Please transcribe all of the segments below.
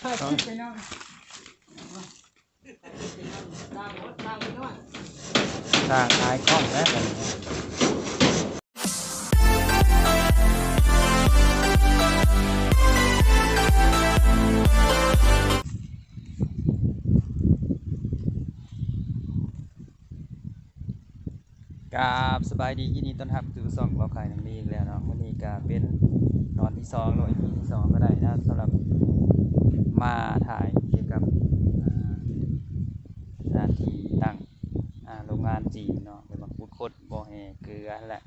ถ่ายคลิปไปนั่งทางขายคล่องแล้วกันกราบสบายดียินดีต้อนรับสู่สองเราขายหนังนี้อีกแล้วเนาะวันนี้ก็เป็น ตอนที่สองหรือ EP ที่สองก็ได้นะสำหรับมาถ่ายเกี่ยวกับอ่าสถานที่ตั้งโรงงานจีนเนาะเป็นบางพุดคดบ่อแหเกลือนั่นแหละ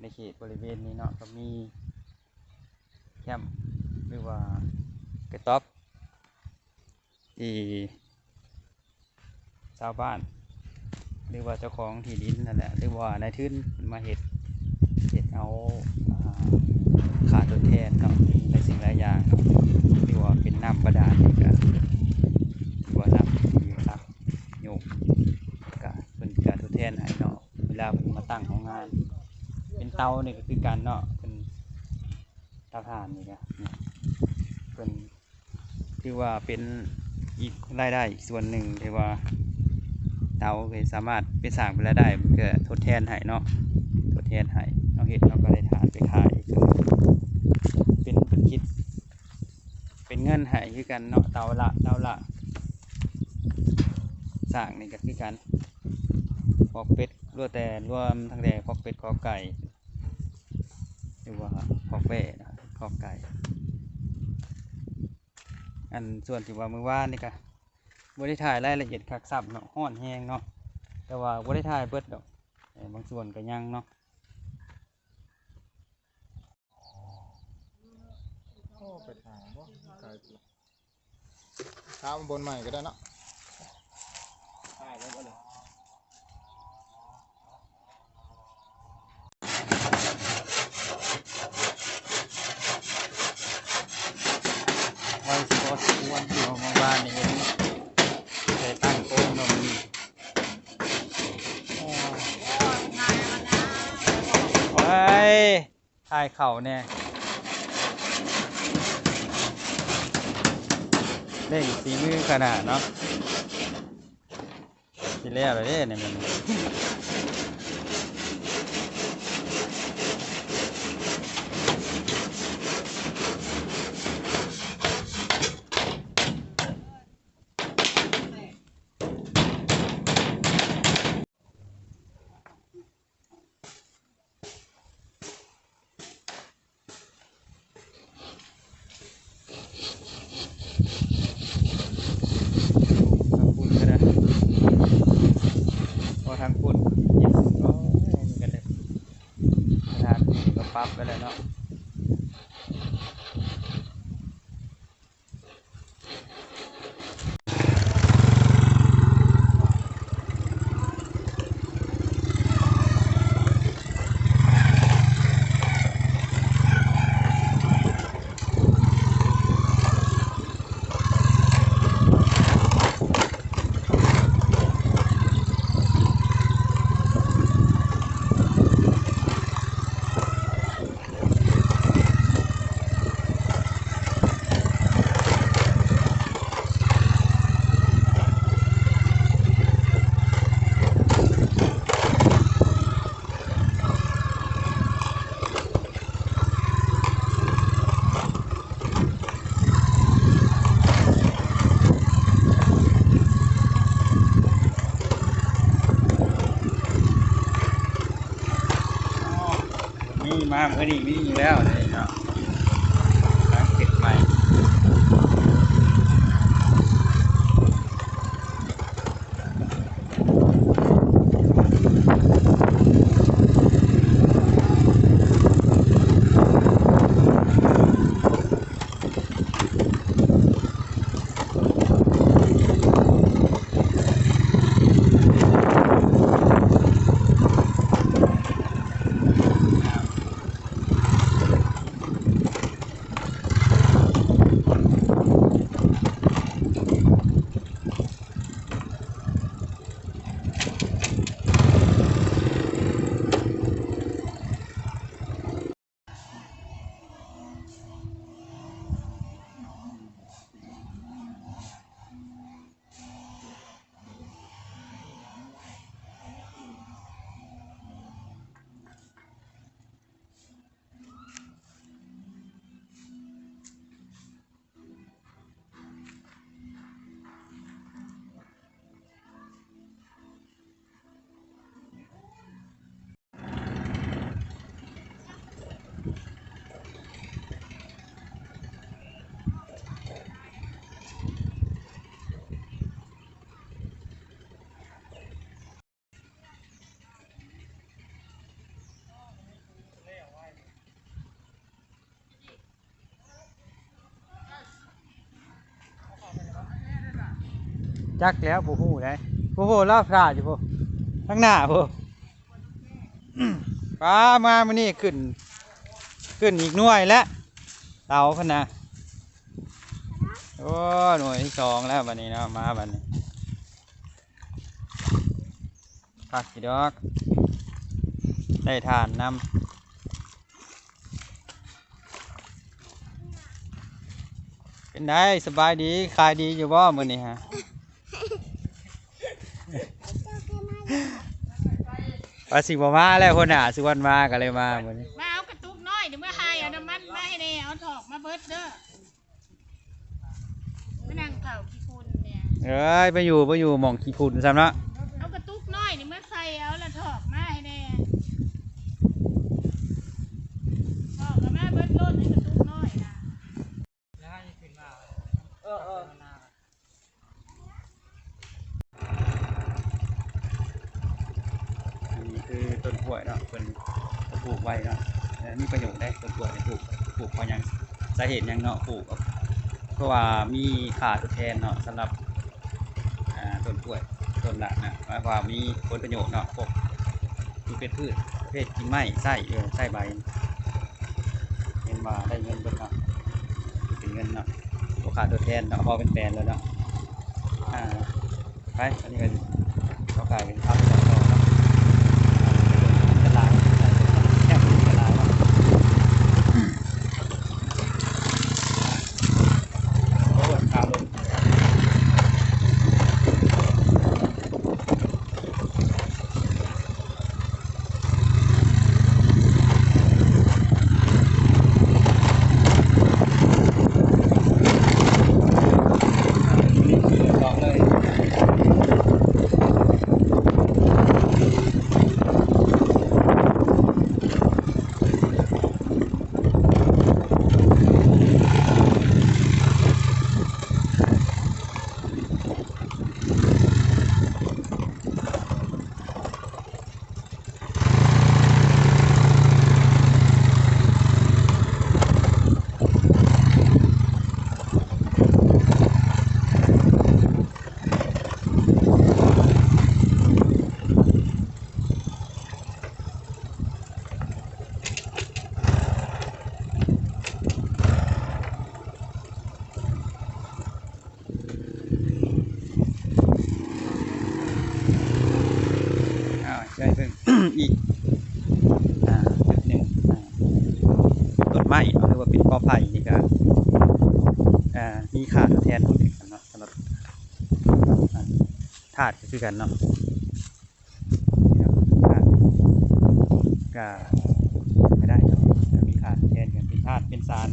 ในเขตบริเวณนี้เนาะก็มีแคมป์หรือว่ากระต๊อบที่ชาวบ้าน หรือว่าเจ้าของที่ดินนั่นแหละหรือว่านายทุนเพิ่นมาเห็ดเห็ดเอา ขาดทดแทนเนาะในสิ่งหลายอย่างเนาะหรือว่าเป็นน้ำบาดาลนี่ก็ถือว่าน้ำที่รักโยกก็เป็นการทดแทนให้เนาะเวลาเพิ่นมาตั้งของงาน เป็นเตาเนี่ยก็คือการเนาะเป็นเตาถ่านนี่ก็นี่เป็นคือว่าเป็นอีกรายได้อีกส่วนหนึ่งที่ว่าเตาสามารถไปสร้างเป็นรายได้มันก็ทดแทนให้เนาะทดแทนให้ เราเห็ดเราก็ได้ทานไปขายคือเป็นเป็นคิด เป็นเงินให้คือกันเนาะเตาละเตาละสร้างนี่ก็คือการพอกเป็ดรัวแต่รวมทั้งแต่พอกเป็ดพอกไก่หรือว่าพอกแว่นะครับพอกไก่ อันส่วนที่ว่ามือว่านนี่ก็บริถ่ายรายละเอียดคักซับเนาะห้อนแห้งเนาะแต่ว่าบริถ่ายเบิดดอกแต่บางส่วนก็ยังเนาะ อ้ไปถามว่าไกลตัวเท้ามันบนใหม่ก็ได้เนาะไว้สิบอสควรที่ว่ามือว่านนี่เองเคยตั้งโต๊ะเนาะมีไว้ถ่ายเข่าเนี่ย เล่งสีมือขนาดเนาะที่แรกเลยเนี่ยมันทางคุณก็ได้พอทางคุณเย็นก็นี่กันเลยสถาน ที่ นี่มีมาเมื่อนี้มีอยู่แล้วนี่ จักแล้วผู้ฮู้ได้ผู้ฮู้รอบพลาอยู่ผู้ข้างหน้าผู้อื้อป้ามามานี่ขึ้น ขึ้นอีกหน่วยแล้วเตาพนะโอ้หน่วยที่สองแล้ววันนี้เนาะมาวันนี้พักกี่ดอกได้ทานนำเป็นได้สบายดีขายดีอยู่บ่มื้อนี้ฮะ ว่าสิบ่มาแล้วคนน่ะสิวันมาก็เลยมามื้อนี้มาเอากระตุกน้อยเดี๋ยวมาหายเอาน้ำมันมาให้แน่เอาถอกมาเบิดเด้อมานั่งเผาขี้คุณเนี่ยเอ้ยไปอยู่ไปอยู่หม่องขี้ฝุ่นซ้ำเนาะเอากระตุกน้อยนี่มาใส่เอาละถอกมาให้แน่ถอกเอามาเบิดโลดให้กระตุกน้อยนะ อันนี้คือต้นกล้วยเนาะเพิ่นปลูกไว้เนาะแล้วมีประโยชน์ได้ต้นกล้วยเนี่ยปลูกปลูกเพราะหยัง สาเหตุยังเนาะปลูกเพราะว่ามีค่าทดแทนเนาะสำหรับต้นกล้วยต้นละนะหมายความมีผลประโยชน์เนาะพวกที่เป็นพืชประเภทกินไม้ไส้เออไส้ใบเงินมาได้เงินเบิดเนาะเป็นเงินเนาะพวกค่าทดแทนเนาะพอเป็นแปลนแล้วเนาะอ่าไปอันนี้ก็เขาขายเป็นพับต่าะกระลายแค่กระลายเนาะโอ้ยขาลงนี่ขี่ต่อเลย อ้าวใช่เพิ่ง อีกอ่าจุดหนึ่งอ่าต้นไม้เนาะหรือว่าเป็นกอไผ่นี่ก็อ่ามีค่าทดแทนของเด็กกันเนาะสำหรับอ่าธาตุก็ คือกันเนาะธาตุก็ไม่ได้เนาะแต่มีค่าดแทนกันเป็นธาตุเป็นสาร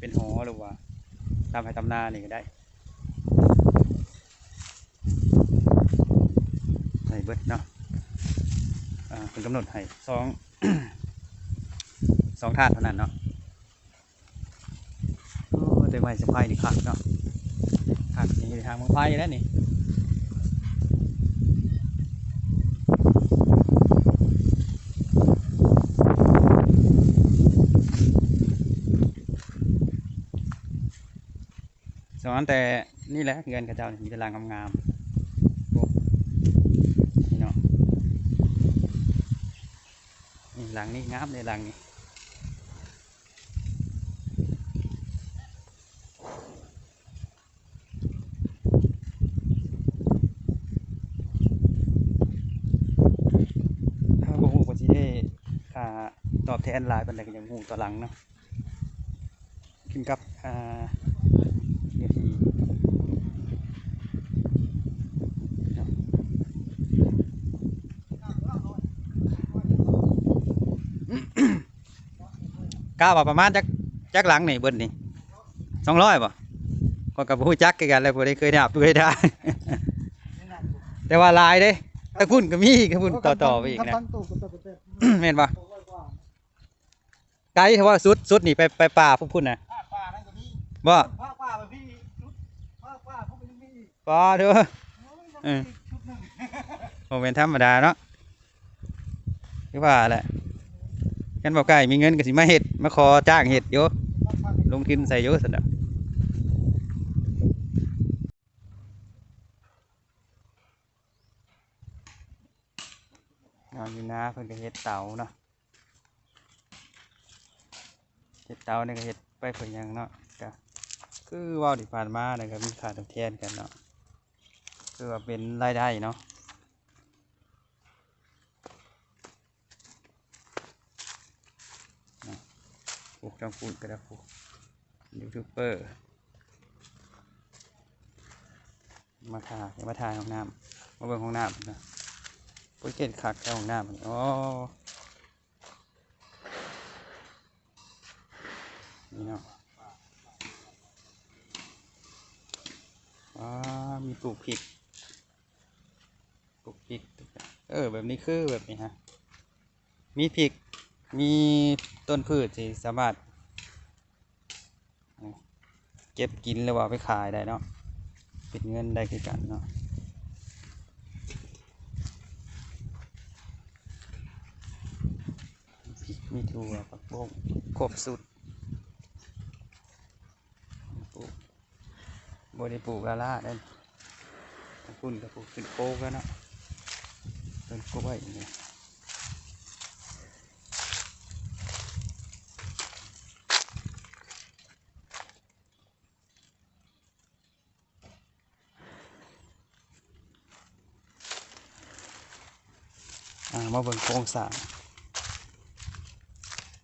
เป็นหอหรือว่าตามให้ตำนานี่ก็ได้ให้เบิดเนาะอ่าเป็นกำหนดให้สองสองธาตุเท่านั้นเนาะโอ้แต่ไม้สะพายนี่ขาดเนาะขาดนี่ทางมืองไทยแล้วนี่ อนแต่นี่แหละเงินกระเจ้ามีแต่รางงามๆนี่เนาะนี่หลังนี้งามเลยหลังนี้ถ้าบ่ฮู้ก็สิได้ค่าตอบแทนลายปานใดก็ยังฮู้ต่อหลังเนาะขึ้นกับอ่า นาะกล้าว่าประมาณจักจักหลังนี่เบิ้ลนี่สองร้อยป่ะก็กับผู้จักคือกันแล้วผู้ได้เคยดับเคยได้ แต่ว่าหลายเด้ตะพุ่นก็มีตะพุ่นต่อต่อไปอีกนะตั้งตู้ก็ต้องไปเต้นแม่นป่ะไกลเพราะว่าสุดสุดนี่ไปไปป่าพวกพุ่นนะผ้าป่านั่นก็มีบ่ ป้าดูผมเป็นธรรมดาเนาะคือว่าแหละกันบอกไก่มีเงินก็สิมาเห็ดมาขอจ้างเห็ดเยอะลงทุนใส่เยอะสุนดับนอนอยู่นะเพิ่นก็เห็ดเต่าเนาะเห็ดเต่าเนี่ยก็เห็ดไปเพิ่นยังเนาะก็คือว่าวที่ผ่านมาเนี่ยก็มีขาดตะเทนกันเนาะ คือว่าเป็นรายได้เนาะปลูกจังพูดก็ได้ปลูกยูทูบเบอร์ มาถ่ามาถ่าห้องน้ำมาเบิ่งห้องน้ำนะปุ้ยเกตคักแค่ห้องน้ำอ๋อนี่เนาะว้ามีปลูกพริกปลูก พริก เออ แบบนี้คือแบบนี้ฮะ มีพริก มีต้นพืชที่สามารถ เก็บกินหรือว่าไปขายได้เนาะเป็นเงินได้คือกันเนาะพริกมีถั่วผักบุ้งครบสุดปลูกบริปลูกละล่าได้คุณกับปลูกขึ้นโป๊กแล้วเนาะ ต้นกล้วยนี่อ่ามาเบิ่งโครงสร้าง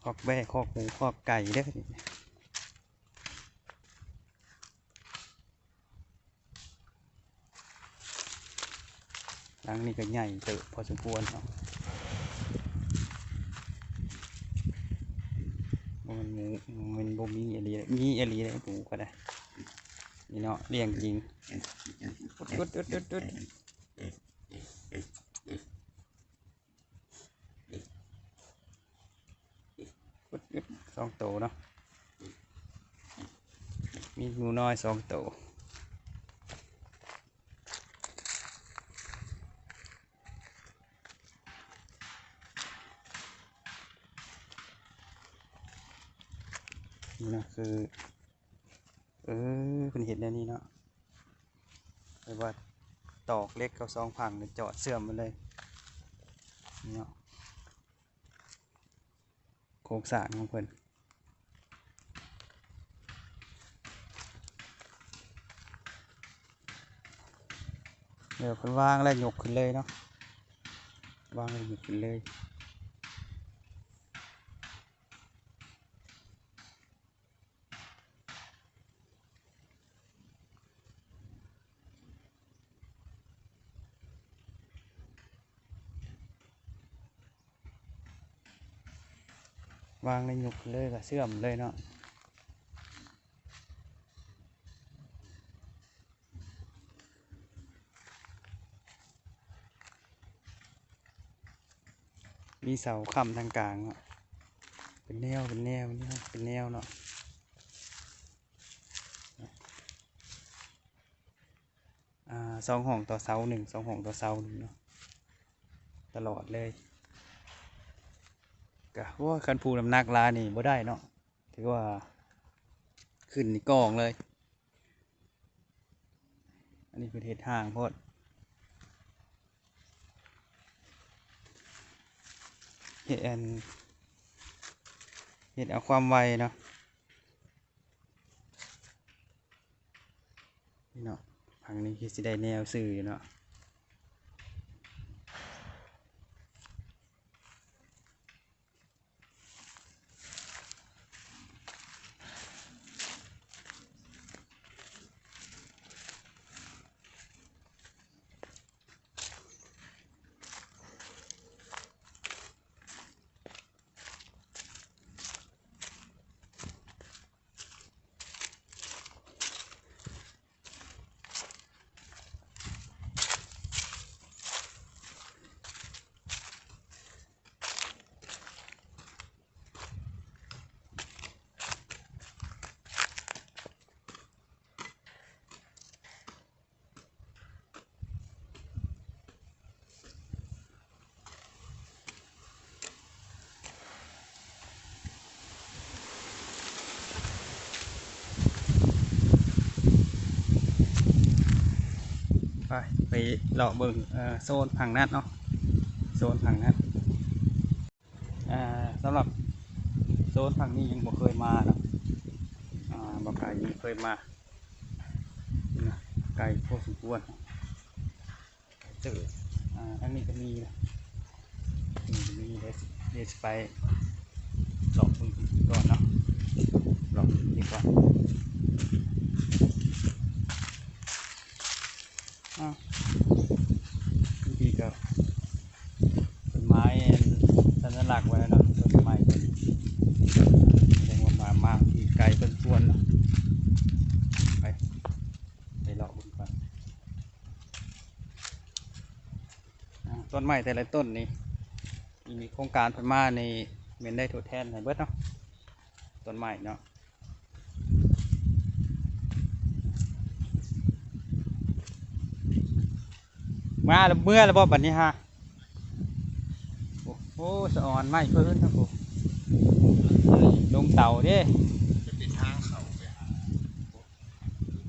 คอกแบะคอกหมูคอกไก่เด้อนี่หลั งนี้ก็ใหญ่เติบพอสมควรเนาะมันหมูมันบ่มีอะไรเลยมีอะไรเลยหมูก็ได้นี่เนาะเลี้ยงจริงดุดดุดดุดดุดดุดดุดสองโตวเนาะมีหมูน้อยสองโตว นี่นะ คือ เออเป็นเห็นแล้วนี่เนาะแต่ว่าตอกเล็กกับซองพังเนี่ยจาะเสื่อมมาเลยเนาะโครงสร้างของเพิ่นเดี๋ยวเพิ่นวางแล้วยกขึ้นเลยเนาะวางแล้วยกขึ้นเลย วางในหยุกเลยกับเสื่อมเลยเนาะมีเสาค้ำทางกลางเนาะเป็นแนวเป็นแนวเป็นแนวเป็นแนวเนาะสองห้องต่อเสาหนึ่งสองห้องต่อเสาหนึ่งเนาะตลอดเลย ก็ว่าคันพูน้ำหนักลานี่บ่ได้เนาะถือว่าขึ้นนี่กองเลย อันนี้คือเทศห่างโพดเห็ดอันเห็ดเอาความไวเนาะนี่เนาะพังนี้คือสิได้แนวสื่อเนาะ ไปเลาะเบิ่งโซนผังนัดเนาะโซนผังนัดำหรับโซนทางนี้ยังบ่เคยมาเนาะอ่าบ่ไก่ยังเคยมาไก่พอสมควรจออ่าทางนี้ก็มีนะมีเดสเดสไปหลอกคุณก่อนเนาะลอกดีกว่าดีก็ ต้นไม้สัญลักษณ์ไว้แล้วเนาะต้นไม้เป็นแสดงว่ามามากที่ไกลเป็นส่วนเนาะไปไปเลาะบุญก่อนอ่าต้นไม้แต่ละต้นนี่มีโครงการพันมาในเมนได้ทดแทนให้เบิดเนาะต้นไม้เนาะมาแล้วเมื่อแล้วบ่บัดนี้ฮะโอ้โหสะออนไหมเพิ่นครับผมลงเต่าเด้ จะเป็นทางเขาไปหา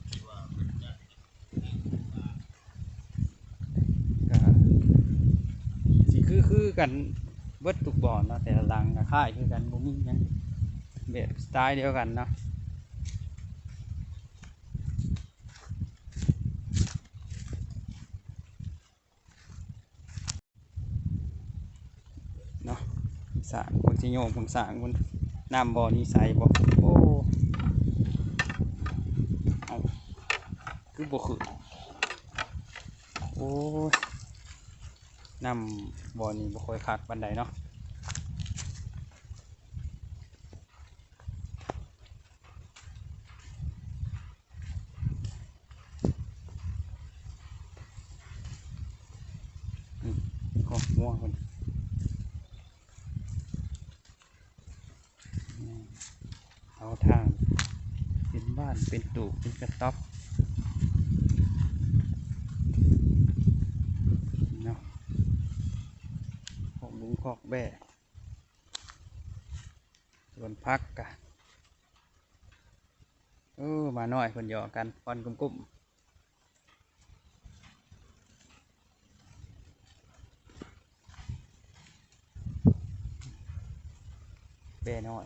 ที่ว่าเป็นได้ ก็สิคือคือ กันเบิดทุกบ่อนเนาะแต่ละหลังก็ค่ายคือกันบ่มีหยังแบบสไตล์เดียวกันเนาะเนาะสางบางสิโยกบางสางบนน้ำบ่อนี้ใสบ่โอ้เอาคือบ่คือโอ้ น้ำบ่อนี้บ่ค่อยคักบันไดเนาะอืมโอ้ม่วงคนเอาทาง เป็นบ้านเป็นตูกเป็นกระต๊อบ เนาะของลุงคอก แบ่ส่วนพักกะเออมาหน่อยคนหยอกกันฟอนกุ้มๆแบ่น้อย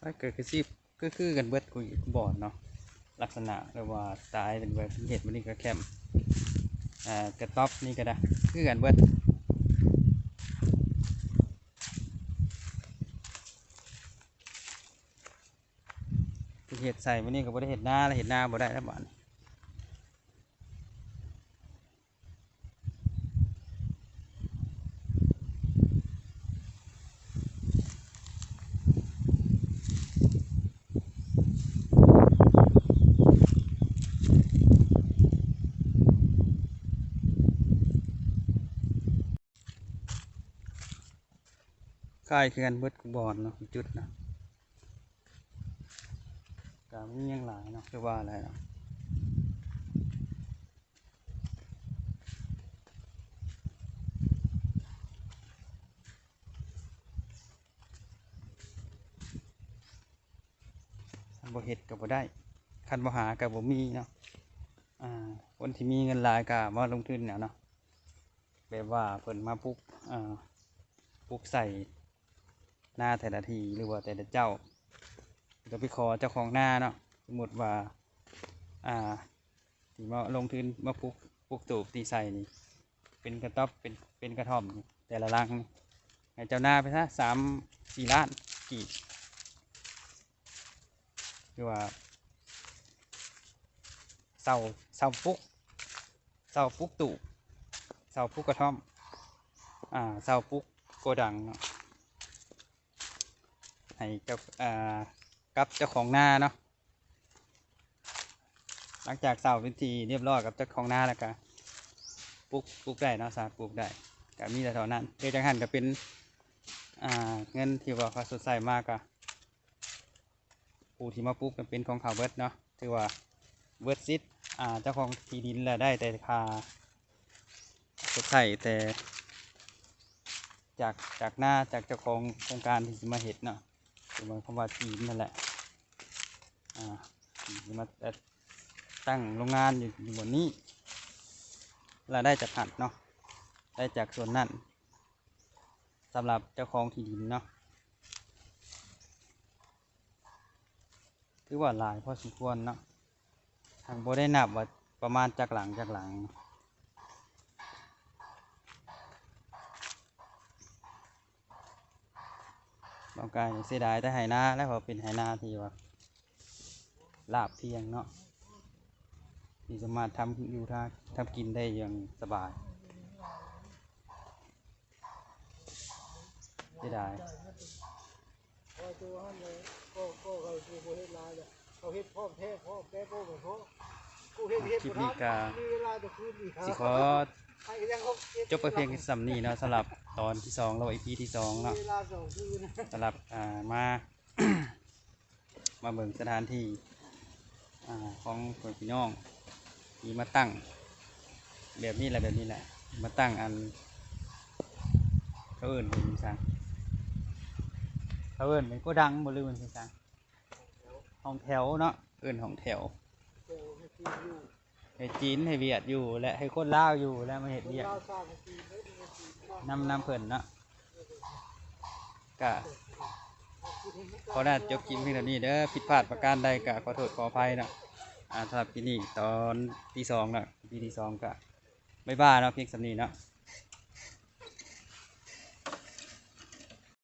ไอ้เกิดกระซิบก็คือกันเบิดคุยบอดเนาะ ลักษณะหรือว่าตล์เป็นแบบเห็ดมันนี่ก็แคม อ่ากระต๊อบนี่ก็ได้คือกันเบิดเห็ดใส่มันนี่ก็บ่ได้เห็ดหน้าแล้วเห็ดหน้าบ่ได้แล้วบ้าน คล้ายคือกันเบิดกูบอลเนาะจุดเนาะกามีหยังหลายเนาะคือว่าอะไรเนาะบ่เฮ็ดก็บ่ได้ คันบ่หาก็บ่มีเนาะอ่าคนที่มีเงินหลายก็มาลงทุนเนี่ยเนาะแบบว่าเพิ่นมาปลูกอ่าปลูกใส่ หน้าแต่ละทีหรือว่าแต่ละเจ้าก็ไปขอเจ้าของหน้าเนาะสมมติว่า อ่าที่มาลงทุนมาปลูกปลูกตูบตีใส่นี่เป็นกระต๊อบเป็นเป็นกระท่อมแต่ละรังให้เจ้าหน้าไปซะสามสี่ล้านกี่คือว่าเสาเสาปลูกเสาปลูกตูบเสาปลูกกระท่อมอ่าเสาปลูกโกดังเนาะ ให้เจ้าอ่ากับเจ้าของหน้าเนาะหลังจากเสาเป็นทีเรียบร้อยกับเจ้าของหน้าแล้วก็ปลูกปลูกได้เนาะสาปลูกได้ก็มีแต่เท่านั้นเดี๋ยวจังหันก็เป็นอ่าเงินที่ว่าเขาสดใสมากอะผู้ที่มาปลูกก็เป็นของเขาเบิร์ดเนาะถือว่าเบิร์ดซิดอ่าเจ้าของที่ดินแหละได้แต่ค่าสดใสแต่จากจากหน้าจากเจ้าของโครงการที่มาเห็ดเนาะ คือมายความว่าทีมนั่นแหละอ่ามาตั้งโรงงานอยู่อยู่บนนี้เราได้จากหัดเนาะได้จากส่วนนั้นสำหรับเจ้าของที่ดินเนาะคือว่าหลายพอสมควรเนาะทางโบได้นับว่าประมาณจากหลังจากหลัง บางกายนี่เสียดายแต่ไหนาแล้วพอเป็นไหนาที่ว่าลาบเพียงเนาะที่สามารถทำอยู่ท่าทำกินได้อย่างสบายเสียดายก็เขาคือโบเฮ็ดลายเลยเขาเฮ็ดพร้อมแท้พร้อมแท้โบเหมือนเขากูเฮ็ดเฮ็ดคลิปบ่นี้ก็นมีเวลาจะคืนอีกสิขอ ใครก็ยังเขาฮ็ดจบไปเพียงสำนีเนาะสำหรับตอนที่สองเราอีพีที่สองเนาะสำหรับอ่ามา มาเบิ่งสถานที่อ่าของคนพี่น้องที่มาตั้ง แบบนี้แหละแบบนี้แหละ มาตั้งอันเขาเอิ้นเป็นสังเขาเอิ้นเป็นโกดังบ่ลืมเป็นสังห้องแถวเนาะเอิ้นห้องแถวเดี๋ยว ให้จีนให้เวียดอยู่ และให้คนลาวอยู่และมาเห็ดเวียดลาสามนาทีไม่ถึงนำนำเพิ่นเนาะก็ขอได้จบคลิปเพียงเท่านี้เด้อผิดพลาดประการใดก็ขอโทษขออภัยเนาะอ่าสำหรับปีนี้ตอนที่สองเนาะปีที่สองก็ไม่บ้าเนาะเพียงสำนีเนาะ